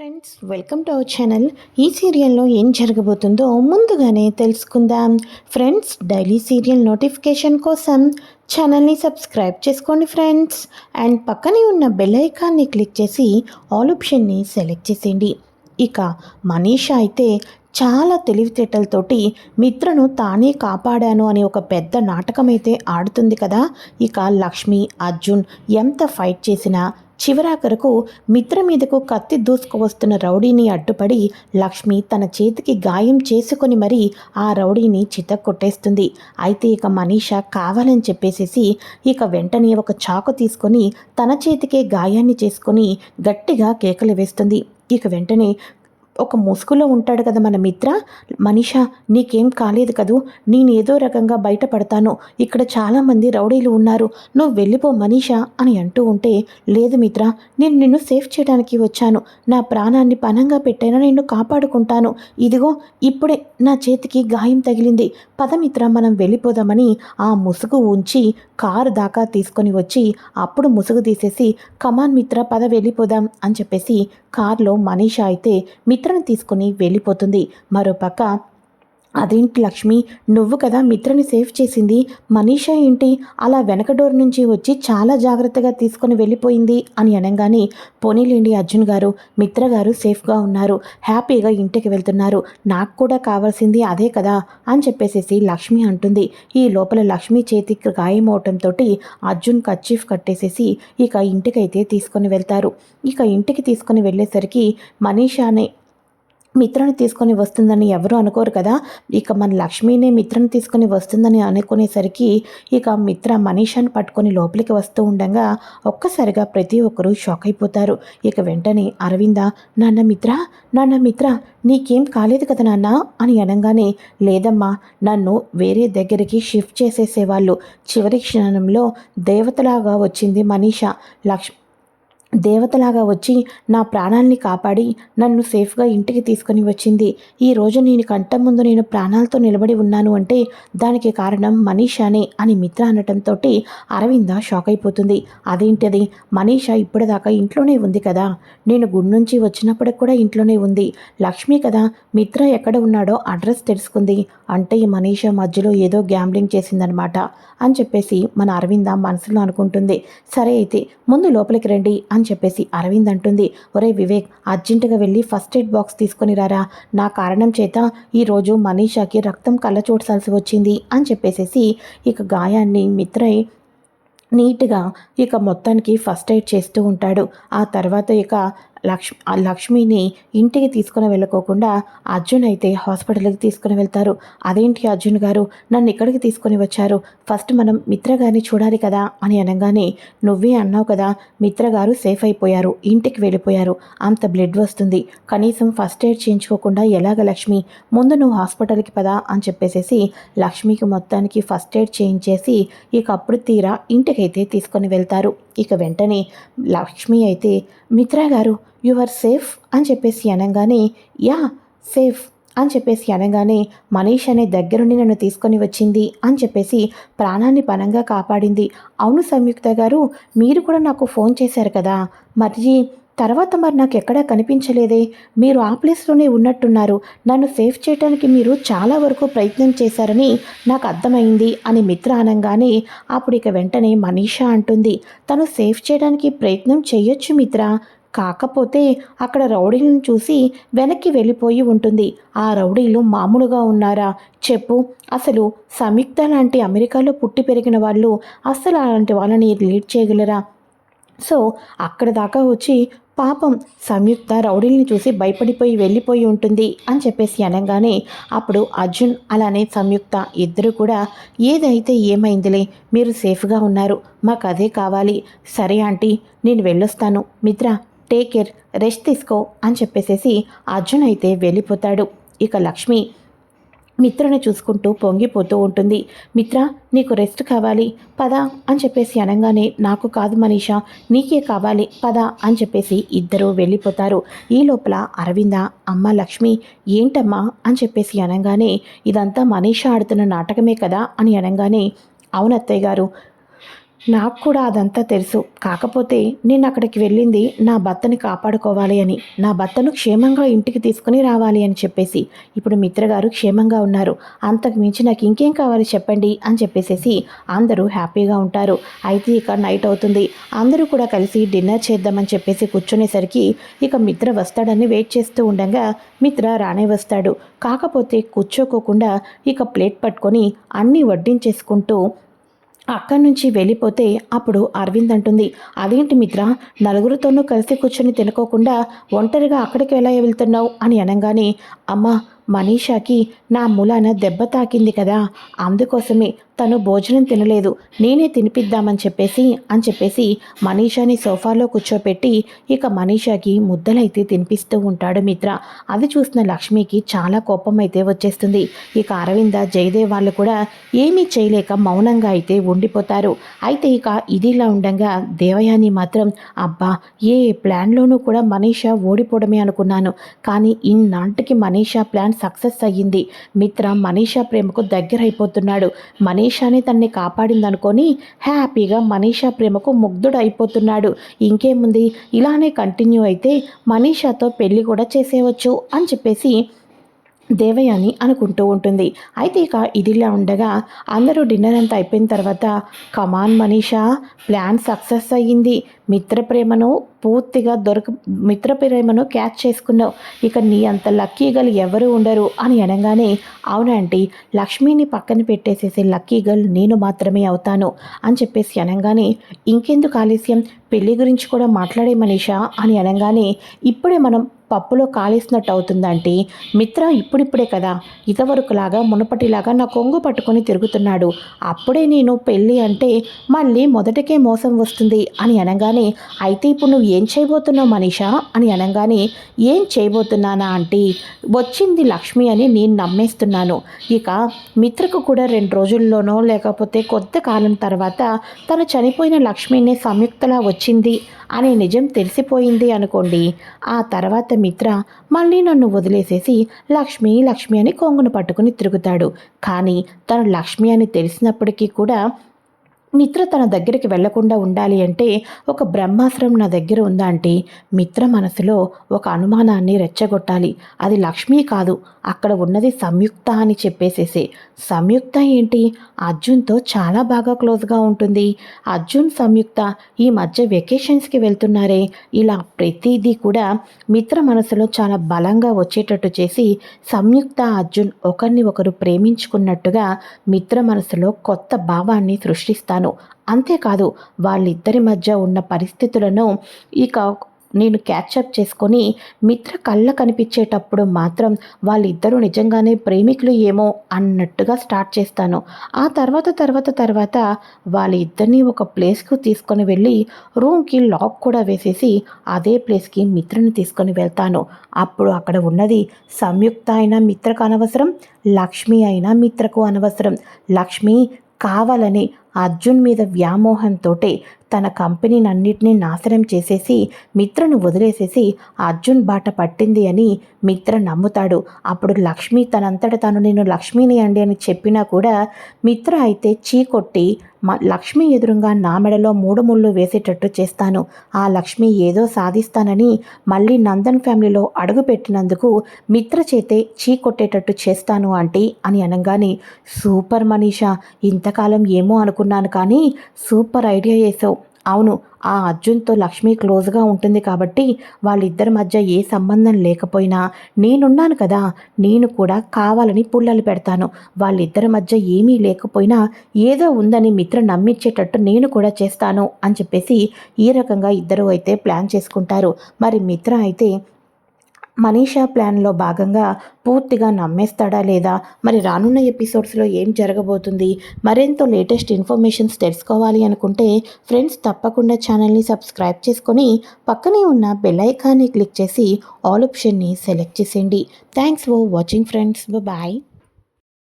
Friends welcome to our channel ఈ సీరియల్లో ఏం జరగబోతుందో ముందుగానే తెలుసుకుందాం. ఫ్రెండ్స్ డైలీ సీరియల్ నోటిఫికేషన్ కోసం ఛానల్ని సబ్స్క్రైబ్ చేసుకోండి ఫ్రెండ్స్ అండ్ పక్కనే ఉన్న బెల్ ఐకాన్ని క్లిక్ చేసి ఆల్ ఆప్షన్ని సెలెక్ట్ చేసేయండి. ఇక మనీష అయితే చాలా తెలివితేటలతోటి మిత్రను తానే కాపాడాను అని ఒక పెద్ద నాటకం అయితే ఆడుతుంది కదా. ఇక లక్ష్మి అర్జున్ ఎంత ఫైట్ చేసినా చివరాఖరకు మిత్ర మీదకు కత్తి దూసుకువస్తున్న రౌడీని అడ్డుపడి లక్ష్మి తన చేతికి గాయం చేసుకొని మరీ ఆ రౌడీని చితక్కొట్టేస్తుంది. అయితే ఇక మనీష కావాలని చెప్పేసేసి ఇక వెంటనే ఒక చాకు తీసుకొని తన చేతికే గాయాన్ని చేసుకొని గట్టిగా కేకలు వేస్తుంది. ఇక వెంటనే ఒక ముసుగులో ఉంటాడు కదా మన మిత్ర? మనీషా నీకేం కాలేదు కదూ? నేను ఏదో రకంగా బయటపడతాను. ఇక్కడ చాలామంది రౌడీలు ఉన్నారు. నువ్వు వెళ్ళిపో మనీషా అని అంటూ ఉంటే లేదు మిత్ర నేను నిన్ను సేఫ్ చేయడానికి వచ్చాను. నా ప్రాణాన్ని పనంగా పెట్టైనా నిన్ను కాపాడుకుంటాను. ఇదిగో ఇప్పుడే నా చేతికి గాయం తగిలింది. పదమిత్ర మనం వెళ్ళిపోదామని ఆ ముసుగు ఉంచి కారు దాకా తీసుకొని వచ్చి అప్పుడు ముసుగు తీసేసి కమాన్ మిత్ర పద వెళ్ళిపోదాం అని చెప్పేసి కారులో మనీషా అయితే మిత్ర మిత్రను తీసుకుని వెళ్ళిపోతుంది. మరోపక్క అదేంటి లక్ష్మి? నువ్వు కదా మిత్రని సేఫ్ చేసింది. మనీషా ఏంటి? అలా వెనక డోర్ నుంచి వచ్చి చాలా జాగ్రత్తగా తీసుకొని వెళ్ళిపోయింది అని అనగానే పోనీలేండి అర్జున్ గారు మిత్ర గారు సేఫ్గా ఉన్నారు. హ్యాపీగా ఇంటికి వెళ్తున్నారు. నాకు కూడా కావాల్సింది అదే కదా అని చెప్పేసేసి లక్ష్మి అంటుంది. ఈ లోపల లక్ష్మి చేతికి గాయమవటంతో అర్జున్ కచ్చీఫ్ కట్టేసేసి ఇక ఇంటికైతే తీసుకొని వెళ్తారు. ఇక ఇంటికి తీసుకొని వెళ్ళేసరికి మనీషానే మిత్రను తీసుకొని వస్తుందని ఎవరు అనుకోరు కదా. ఇక మన లక్ష్మీనే మిత్రను తీసుకొని వస్తుందని అనుకునేసరికి ఇక మిత్ర మనీషాన్ని పట్టుకొని లోపలికి వస్తూ ఉండగా ఒక్కసారిగా ప్రతి ఒక్కరూ షాక్ అయిపోతారు. ఇక వెంటనే అరవింద నాన్న మిత్ర నాన్న మిత్ర నీకేం కాలేదు కదా నాన్న అని అనగానే లేదమ్మా నన్ను వేరే దగ్గరికి షిఫ్ట్ చేసేసేవాళ్ళు. చివరి క్షణంలో దేవతలాగా వచ్చింది మనీషా. లక్ష్మి దేవతలాగా వచ్చి నా ప్రాణాల్ని కాపాడి నన్ను సేఫ్గా ఇంటికి తీసుకొని వచ్చింది. ఈరోజు నేను కంటం ముందు నేను ప్రాణాలతో నిలబడి ఉన్నాను అంటే దానికి కారణం మనీషానే అని మిత్ర అనటంతో అరవింద షాక్ అయిపోతుంది అదేంటది? మనీషా ఇప్పటిదాకా ఇంట్లోనే ఉంది కదా? నేను గుడి నుంచి వచ్చినప్పటికి కూడా ఇంట్లోనే ఉంది. లక్ష్మి కదా మిత్ర ఎక్కడ ఉన్నాడో అడ్రస్ తెలుసుకుంది. అంటే ఈ మనీషా మధ్యలో ఏదో గ్యాంబ్లింగ్ చేసిందనమాట అని చెప్పేసి మన అరవింద మనసులో అనుకుంటుంది. సరే అయితే ముందు లోపలికి రండి అని చెప్పేసి అరవింద్ అంటుంది. ఒరే వివేక్ అర్జెంటుగా వెళ్ళి ఫస్ట్ ఎయిడ్ బాక్స్ తీసుకొని రారా? నా కారణం చేత ఈరోజు మనీషాకి రక్తం కళ్ళ చూడాల్సి వచ్చింది అని చెప్పేసేసి ఇక గాయాన్ని మిత్రై నీట్గా ఇక మొత్తానికి ఫస్ట్ ఎయిడ్ చేస్తూ ఉంటాడు. ఆ తర్వాత ఇక లక్ష్మి ఆ లక్ష్మిని ఇంటికి తీసుకుని వెళ్ళకోకుండా అర్జున్ అయితే హాస్పిటల్కి తీసుకుని వెళ్తారు. అదేంటి అర్జున్ గారు? నన్ను ఇక్కడికి తీసుకొని వచ్చారు. ఫస్ట్ మనం మిత్ర గారిని చూడాలి కదా అని అనగానే నువ్వే అన్నావు కదా మిత్ర గారు సేఫ్ అయిపోయారు ఇంటికి వెళ్ళిపోయారు అంత బ్లడ్ వస్తుంది. కనీసం ఫస్ట్ ఎయిడ్ చేయించుకోకుండా ఎలాగ లక్ష్మి? ముందు నువ్వు హాస్పిటల్కి పదా అని చెప్పేసేసి లక్ష్మికి మొత్తానికి ఫస్ట్ ఎయిడ్ చేయించేసి ఇక అప్పుడు తీరా ఇంటికైతే తీసుకొని వెళ్తారు. ఇక వెంటనే లక్ష్మి అయితే మిత్ర గారు యు ఆర్ సేఫ్ అని చెప్పేసి అనగానే యా సేఫ్ అని చెప్పేసి అనగానే మనీష్ అనే దగ్గరుండి నన్ను తీసుకొని వచ్చింది అని చెప్పేసి ప్రాణాన్ని పనంగా కాపాడింది. అవును సంయుక్త గారు మీరు కూడా నాకు ఫోన్ చేశారు కదా మరి తర్వాత మరి నాకు ఎక్కడా కనిపించలేదే. మీరు ఆ ప్లేస్లోనే ఉన్నట్టున్నారు. నన్ను సేఫ్ చేయడానికి మీరు చాలా వరకు ప్రయత్నం చేశారని నాకు అర్థమైంది అని మిత్ర అనగానే అప్పుడు ఇక వెంటనే మనీషా అంటుంది. తను సేఫ్ చేయడానికి ప్రయత్నం చేయొచ్చు మిత్ర. కాకపోతే అక్కడ రౌడీలను చూసి వెనక్కి వెళ్ళిపోయి ఉంటుంది. ఆ రౌడీలు మామూలుగా ఉన్నారా? చెప్పు. అసలు సంయుక్త లాంటి అమెరికాలో పుట్టి పెరిగిన వాళ్ళు అసలు అలాంటి వాళ్ళని లీడ్ చేయగలరా? సో అక్కడ దాకా వచ్చి పాపం సంయుక్త రౌడీల్ని చూసి భయపడిపోయి వెళ్ళిపోయి ఉంటుంది అని చెప్పేసి అనగానే అప్పుడు అర్జున్ అలానే సంయుక్త ఇద్దరు కూడా ఏదైతే ఏమైందిలే మీరు సేఫ్గా ఉన్నారు మాకు అదే కావాలి. సరే ఆంటీ నేను వెళ్ళొస్తాను. మిత్ర టేక్ కేర్ రెస్ట్ తీసుకో అని చెప్పేసేసి అర్జున్ అయితే వెళ్ళిపోతాడు. ఇక లక్ష్మి మిత్రను చూసుకుంటూ పొంగిపోతూ ఉంటుంది. మిత్ర నీకు రెస్ట్ కావాలి. పద అని చెప్పేసి అనగానే నాకు కాదు మనీషా నీకే కావాలి. పద అని చెప్పేసి ఇద్దరు వెళ్ళిపోతారు. ఈ లోపల అరవింద అమ్మ లక్ష్మి ఏంటమ్మా అని చెప్పేసి అనగానే ఇదంతా మనీషా ఆడుతున్న నాటకమే కదా అని అనగానే అవునత్తయ్య గారు నాకు కూడా అదంతా తెలుసు. కాకపోతే నేను అక్కడికి వెళ్ళింది నా భర్తని కాపాడుకోవాలి అని. నా భర్తను క్షేమంగా ఇంటికి తీసుకుని రావాలి అని చెప్పేసి. ఇప్పుడు మిత్ర గారు క్షేమంగా ఉన్నారు. అంతకు మించి నాకు ఇంకేం కావాలి చెప్పండి అని చెప్పేసేసి అందరూ హ్యాపీగా ఉంటారు. అయితే ఇక నైట్ అవుతుంది. అందరూ కూడా కలిసి డిన్నర్ చేద్దామని చెప్పేసి కూర్చునేసరికి ఇక మిత్ర వస్తాడని వెయిట్ చేస్తూ ఉండగా మిత్ర రానే వస్తాడు. కాకపోతే కూర్చోకోకుండా ఇక ప్లేట్ పట్టుకొని అన్నీ వడ్డించేసుకుంటూ అక్కడి నుంచి వెళ్ళిపోతే అప్పుడు అరవింద్ అంటుంది అదేంటి మిత్ర నలుగురితోనూ కలిసి కూర్చొని తినుకోకుండా ఒంటరిగా అక్కడికి ఎలా వెళ్తున్నావు? అని అనగానే అమ్మ మనీషాకి నా మూలాన దెబ్బ తాకింది కదా. అందుకోసమే తను భోజనం తినలేదు. నేనే తినిపిద్దామని చెప్పేసి అని చెప్పేసి మనీషాని సోఫాలో కూర్చోపెట్టి ఇక మనీషాకి ముద్దలైతే తినిపిస్తూ ఉంటాడు మిత్ర. అది చూసిన లక్ష్మికి చాలా కోపం అయితే వచ్చేస్తుంది. ఇక అరవింద జయదేవ్ వాళ్ళు కూడా ఏమీ చేయలేక మౌనంగా అయితే ఉండిపోతారు. అయితే ఇక ఇదిలా ఉండగా దేవయాని మాత్రం అబ్బా ఏ ప్లాన్లోనూ కూడా మనీషా ఓడిపోవడమే అనుకున్నాను. కానీ ఇన్నాటికి మనీషా ప్లాన్ సక్సెస్ అయ్యింది. మిత్ర మనీషా ప్రేమకు దగ్గర అయిపోతున్నాడు మనీషాని తన్ని కాపాడిందనుకొని హ్యాపీగా మనీషా ప్రేమకు ముగ్ధుడు అయిపోతున్నాడు ఇంకేముంది? ఇలానే కంటిన్యూ అయితే మనీషాతో పెళ్ళి కూడా చేసేవచ్చు అని చెప్పేసి దేవయాని అనుకుంటూ ఉంటుంది. అయితే ఇక ఇదిలా ఉండగా అందరూ డిన్నర్ అంతా అయిపోయిన తర్వాత కమాన్ మనీషా ప్లాన్ సక్సెస్ అయ్యింది. మిత్ర ప్రేమను పూర్తిగా దొరక మిత్ర ప్రేమను క్యాచ్ చేసుకున్నావు. ఇక నీ అంత లక్కీ గర్ల్ ఎవరు ఉండరు అని అనగానే అవునంటీ లక్ష్మిని పక్కన పెట్టేసేసి లక్కీ గర్ల్ నేను మాత్రమే అవుతాను అని చెప్పేసి అనగానే ఇంకెందుకు ఆలస్యం? పెళ్ళి గురించి కూడా మాట్లాడే మనీషా అని అనగానే ఇప్పుడే మనం పప్పులో కాలేసినట్టు అవుతుందంటే మిత్ర ఇప్పుడిప్పుడే కదా. ఇదివరకులాగా మునపటిలాగా నా కొంగు పట్టుకొని తిరుగుతున్నాడు. అప్పుడే నేను పెళ్ళి అంటే మళ్ళీ మొదటికే మోసం వస్తుంది అని అనగానే అయితే ఇప్పుడు నువ్వు ఏం చేయబోతున్నావు మనీషా అని అనగానే ఏం చేయబోతున్నానా అంటే వచ్చింది లక్ష్మి అని నేను నమ్మేస్తున్నాను. ఇక మిత్రకు కూడా రెండు రోజుల్లోనో లేకపోతే కొద్ది కాలం తర్వాత తను చనిపోయిన లక్ష్మిని సంయుక్తలా వచ్చింది అనే నిజం తెలిసిపోయింది అనుకోండి. ఆ తర్వాత మిత్ర మళ్ళీ నన్ను వదిలేసేసి లక్ష్మి లక్ష్మి అని కొంగును పట్టుకుని తిరుగుతాడు. కానీ తను లక్ష్మి అని తెలిసినప్పటికీ కూడా మిత్ర తన దగ్గరికి వెళ్ళకుండా ఉండాలి అంటే ఒక బ్రహ్మాస్త్రం నా దగ్గర ఉందా అంటే మిత్ర మనసులో ఒక అనుమానాన్ని రెచ్చగొట్టాలి. అది లక్ష్మీ కాదు అక్కడ ఉన్నది సంయుక్త అని చెప్పేసేసి. సంయుక్త ఏంటి? అర్జున్తో చాలా బాగా క్లోజ్గా ఉంటుంది. అర్జున్ సంయుక్త ఈ మధ్య వెకేషన్స్కి వెళ్తున్నారే. ఇలా ప్రతిదీ కూడా మిత్ర మనసులో చాలా బలంగా వచ్చేటట్టు చేసి సంయుక్త అర్జున్ ఒకరిని ఒకరు ప్రేమించుకున్నట్టుగా మిత్ర మనసులో కొత్త భావాన్ని సృష్టిస్తారు చేస్తాను అంతేకాదు వాళ్ళిద్దరి మధ్య ఉన్న పరిస్థితులను ఇక నేను క్యాచప్ చేసుకొని మిత్ర కళ్ళ కనిపించేటప్పుడు మాత్రం వాళ్ళిద్దరూ నిజంగానే ప్రేమికులు ఏమో అన్నట్టుగా స్టార్ట్ చేస్తాను. ఆ తర్వాత తర్వాత తర్వాత వాళ్ళిద్దరినీ ఒక ప్లేస్కు తీసుకొని వెళ్ళి రూమ్కి లాక్ కూడా వేసేసి అదే ప్లేస్కి మిత్రని తీసుకొని వెళ్తాను. అప్పుడు అక్కడ ఉన్నది సంయుక్త అయినా మిత్రకు అనవసరం లక్ష్మి అయినా మిత్రకు అనవసరం. లక్ష్మి కావాలని అర్జున్ మీద వ్యామోహంతోటే తన కంపెనీనన్నిటినీ నాశనం చేసేసి మిత్రను వదిలేసేసి అర్జున్ బాట పట్టింది అని మిత్ర నమ్ముతాడు. అప్పుడు లక్ష్మి తనంతట తను నేను లక్ష్మిని అండి అని చెప్పినా కూడా మిత్ర అయితే చీకొట్టి లక్ష్మి ఎదురుగా నా మెడలో మూడు ముళ్ళు వేసేటట్టు చేస్తాను. ఆ లక్ష్మి ఏదో సాధిస్తానని మళ్ళీ నందన్ ఫ్యామిలీలో అడుగుపెట్టినందుకు మిత్ర చేతే చీ కొట్టేటట్టు చేస్తాను ఆంటీ అని అనగానే సూపర్ మనీషా ఇంతకాలం ఏమో అనుకున్నాను కానీ సూపర్ ఐడియా చేసావు. అవును ఆ అర్జున్తో లక్ష్మి క్లోజ్గా ఉంటుంది కాబట్టి వాళ్ళిద్దరి మధ్య ఏ సంబంధం లేకపోయినా నేనున్నాను కదా నేను కూడా కావాలని పుల్లలు పెడతాను. వాళ్ళిద్దరి మధ్య ఏమీ లేకపోయినా ఏదో ఉందని మిత్ర నమ్మించేటట్టు నేను కూడా చేస్తాను అని చెప్పేసి ఈ రకంగా ఇద్దరు అయితే ప్లాన్ చేసుకుంటారు. మరి మిత్ర అయితే మనీషా ప్లాన్లో భాగంగా పూర్తిగా నమ్మేస్తాడా లేదా? మరి రానున్న ఎపిసోడ్స్లో ఏం జరగబోతుంది? మరెంతో లేటెస్ట్ ఇన్ఫర్మేషన్స్ తెలుసుకోవాలి అనుకుంటే ఫ్రెండ్స్ తప్పకుండా ఛానల్ని సబ్స్క్రైబ్ చేసుకొని పక్కనే ఉన్న బెల్ ఐకాన్ని క్లిక్ చేసి ఆల్ ఆప్షన్ని సెలెక్ట్ చేసేయండి. Thanks for watching friends. Bye.